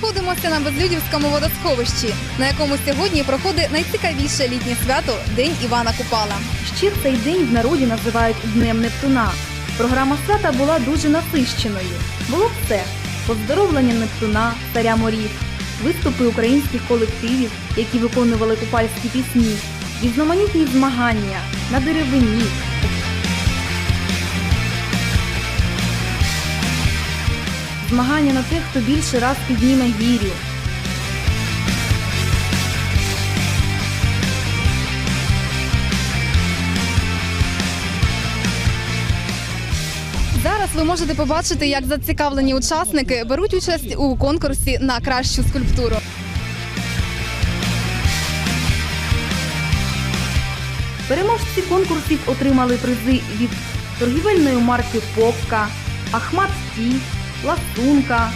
знаходимося на Безлюдівському водосховищі, на якому сьогодні проходить найцікавіше літнє свято День Івана Купала. Ще цей день в народі називають Днем Нептуна. Програма свята була дуже насищеною. Було все: поздоровлення Нептуна, царя морів, виступи українських колективів, які виконували купальські пісні, різноманітні змагання на деревині. Змагання на те, хто більше раз підніме гірю, Зараз ви можете побачити, як зацікавлені учасники беруть участь у конкурсі на кращу скульптуру. Переможці конкурсів отримали призи від торгівельної марки Попка, Ахмат Ті, Ласунка,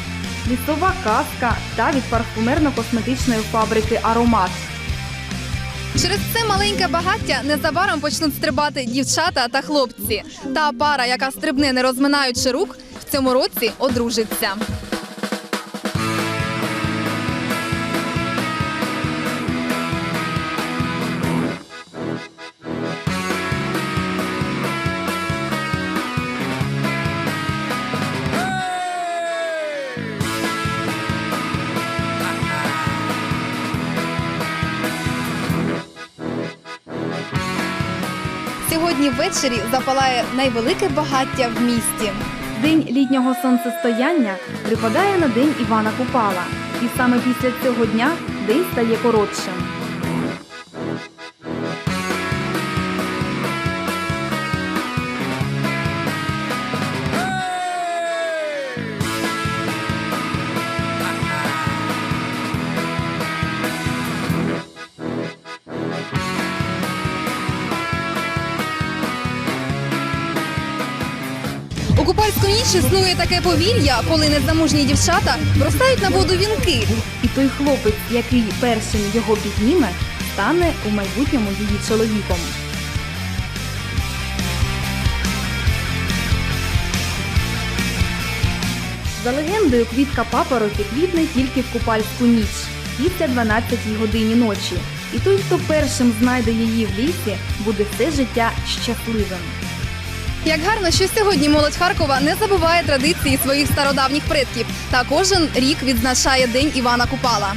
Лісова казка та від парфумерно-косметичної фабрики Аромат. Через це маленьке багаття незабаром почнуть стрибати дівчата та хлопці. Та пара, яка стрибне не розминаючи рук, в цьому році одружиться. Сьогодні ввечері запалає найвелике багаття в місті. День літнього сонцестояння припадає на день Івана Купала, і саме після цього дня день стає коротшим. У купальську ніч існує таке повір'я, коли незамужні дівчата бросають на воду вінки. І той хлопець, який першим його підніме, стане у майбутньому її чоловіком. За легендою, квітка папороті квітне тільки в купальську ніч після 12 годині ночі. І той, хто першим знайде її в лісі, буде все життя щасливим. Як гарно, що сьогодні молодь Харкова не забуває традиції своїх стародавніх предків та кожен рік відзначає День Івана Купала.